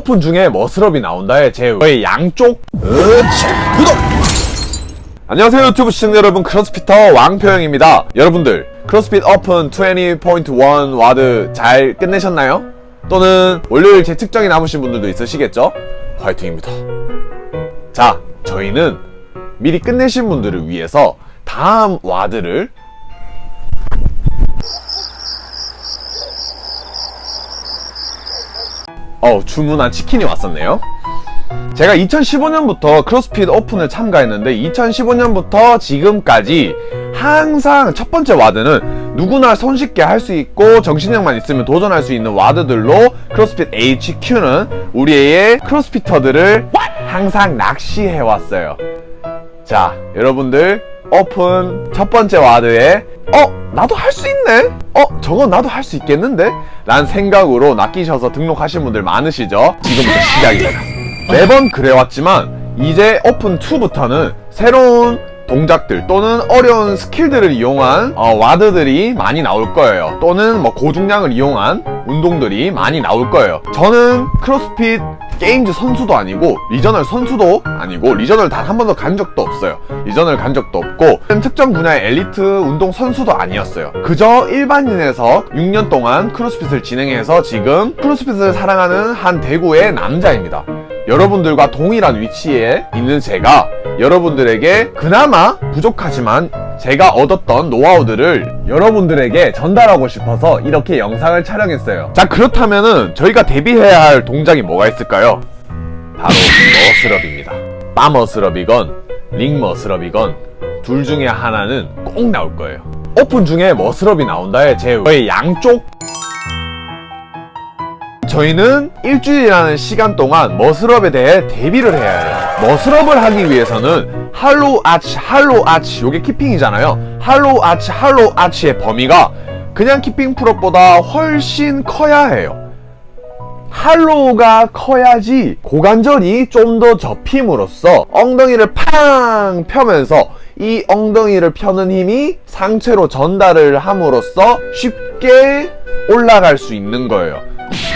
오픈 중에 머스럽이 나온다의 제 저의 양쪽 으차 구독! 안녕하세요 유튜브 시청자 여러분 크로스피터 왕표영입니다 여러분들 크로스핏 오픈 20.1 와드 잘 끝내셨나요? 또는 월요일 제 측정이 남으신 분들도 있으시겠죠? 화이팅입니다 자 저희는 미리 끝내신 분들을 위해서 다음 와드를 어 주문한 치킨이 왔었네요 제가 2015년부터 크로스핏 오픈을 참가했는데 2015년부터 지금까지 항상 첫 번째 와드는 누구나 손쉽게 할 수 있고 정신력만 있으면 도전할 수 있는 와드들로 크로스핏 HQ는 우리의 크로스피터들을 항상 낚시해 왔어요. 자, 여러분들 오픈 첫 번째 와드에 어 나도 할 수 있네? 어 저거 나도 할 수 있겠는데? 란 생각으로 낚이셔서 등록하신 분들 많으시죠? 지금부터 시작입니다 매번 그래왔지만 이제 오픈 2부터는 새로운 동작들 또는 어려운 스킬들을 이용한 어, 와드들이 많이 나올 거예요. 또는 뭐 고중량을 이용한 운동들이 많이 나올 거예요. 저는 크로스핏 게임즈 선수도 아니고 리저널 선수도 아니고 리저널 단 한 번도 간 적도 없어요. 리저널 간 적도 없고 특정 분야의 엘리트 운동 선수도 아니었어요. 그저 일반인에서 6년 동안 크로스핏을 진행해서 지금 크로스핏을 사랑하는 한 대구의 남자입니다. 여러분들과 동일한 위치에 있는 제가 여러분들에게 그나마 부족하지만 제가 얻었던 노하우들을 여러분들에게 전달하고 싶어서 이렇게 영상을 촬영했어요. 자, 그렇다면은 저희가 대비해야 할 동작이 뭐가 있을까요? 바로 머스럽입니다. 빠머스럽이건 링머스럽이건 둘 중에 하나는 꼭 나올 거예요. 오픈 중에 머스럽이 나온다에 제 양쪽 저희는 일주일이라는 시간 동안 머스럽에 대해 대비를 해야 해요. 머스럽을 하기 위해서는 할로우 아치, 할로우 아치, 요게 키핑이잖아요. 할로우 아치, 할로우 아치의 범위가 그냥 키핑 풀업보다 훨씬 커야 해요. 할로우가 커야지 고관절이 좀 더 접힘으로써 엉덩이를 팡 펴면서 이 엉덩이를 펴는 힘이 상체로 전달을 함으로써 쉽게 올라갈 수 있는 거예요.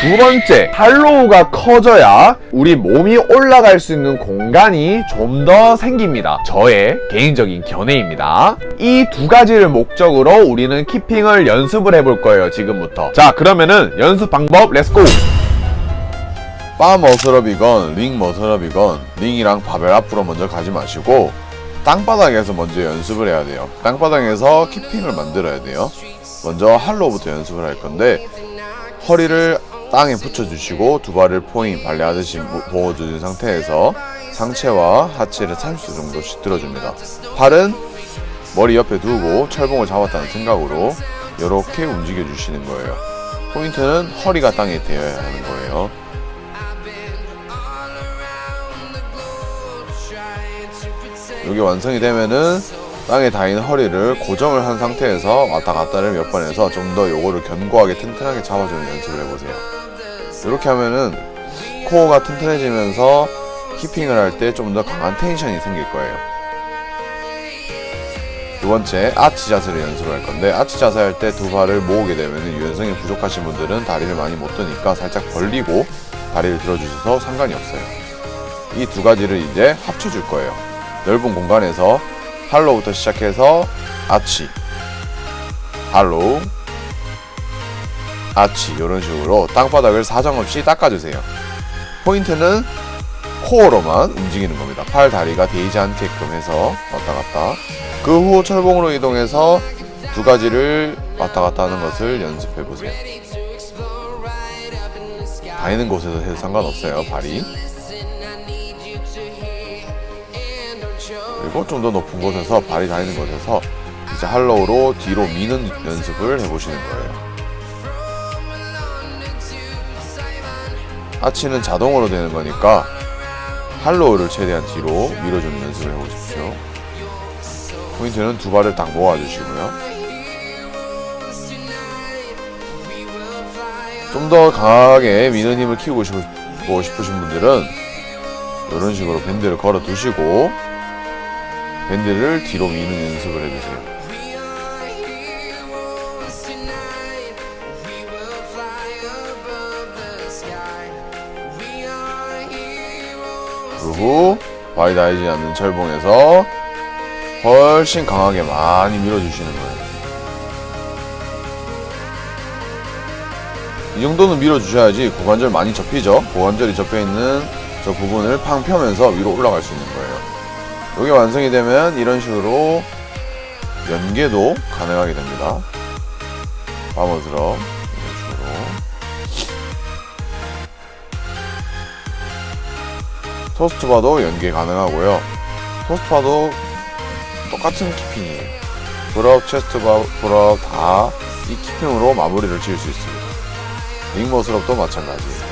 두 번째, 할로우가 커져야 우리 몸이 올라갈 수 있는 공간이 좀 더 생깁니다. 저의 개인적인 견해입니다. 이 두 가지를 목적으로 우리는 키핑을 연습을 해볼 거예요, 지금부터. 자, 그러면은 연습 방법, 렛츠고! 바 머슬업이건 링 머슬업이건 링이랑 바벨 앞으로 먼저 가지 마시고 땅바닥에서 먼저 연습을 해야 돼요. 땅바닥에서 키핑을 만들어야 돼요. 먼저 할로우부터 연습을 할 건데 허리를 땅에 붙여주시고 두 발을 포인 발레하듯이 모아주는 상태에서 상체와 하체를 30도 정도씩 들어줍니다. 팔은 머리 옆에 두고 철봉을 잡았다는 생각으로 이렇게 움직여 주시는 거예요. 포인트는 허리가 땅에 대어야 하는 거예요. 여기 완성이 되면은 땅에 닿인 허리를 고정을 한 상태에서 왔다 갔다를 몇 번 해서 좀 더 요거를 견고하게 튼튼하게 잡아주는 연습을 해보세요. 이렇게 하면은 코어가 튼튼해지면서 키핑을 할 때 좀 더 강한 텐션이 생길 거예요. 두 번째, 아치 자세를 연습을 할 건데, 아치 자세 할 때 두 발을 모으게 되면 유연성이 부족하신 분들은 다리를 많이 못 드니까 살짝 벌리고 다리를 들어주셔서 상관이 없어요. 이 두 가지를 이제 합쳐줄 거예요. 넓은 공간에서 할로우부터 시작해서 아치, 할로우, 아치 이런 식으로 땅바닥을 사정없이 닦아주세요. 포인트는 코어로만 움직이는 겁니다. 팔, 다리가 데이지 않게끔 해서 왔다 갔다. 그 후 철봉으로 이동해서 두 가지를 왔다 갔다 하는 것을 연습해 보세요. 다니는 곳에서 해도 상관없어요, 발이. 그리고 좀 더 높은 곳에서 발이 다니는 곳에서 이제 할로우로 뒤로 미는 연습을 해보시는 거예요. 하치는 자동으로 되는 거니까 할로우를 최대한 뒤로 밀어주는 연습을 해보십시오. 포인트는 두 발을 딱 모아주시고요. 좀 더 강하게 미는 힘을 키우고 싶으신 분들은 이런 식으로 밴드를 걸어 두시고 밴드를 뒤로 미는 연습을 해주세요. 그후 많이 닿지 않는 철봉에서 훨씬 강하게 많이 밀어주시는 거예요. 이 정도는 밀어주셔야지 고관절 많이 접히죠. 고관절이 접혀있는 저 부분을 팡 펴면서 위로 올라갈 수 있는 거예요. 이게 완성이 되면 이런 식으로 연계도 가능하게 됩니다. 파머드럽 이런 식으로 토스트바도 연계 가능하고요. 토스트바도 똑같은 키핑이에요. 브럽, 체스트바, 브럽 다 이 키핑으로 마무리를 지을 수 있습니다. 링머스럽도 마찬가지예요.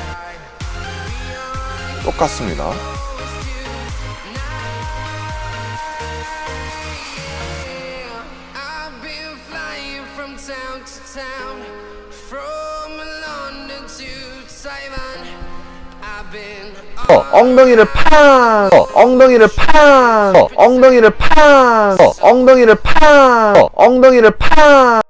똑같습니다. Been 어, 엉덩이를 팡! 어, 엉덩이를 팡! 어, 엉덩이를 팡! 어, 엉덩이를 팡! 어, 엉덩이를 팡!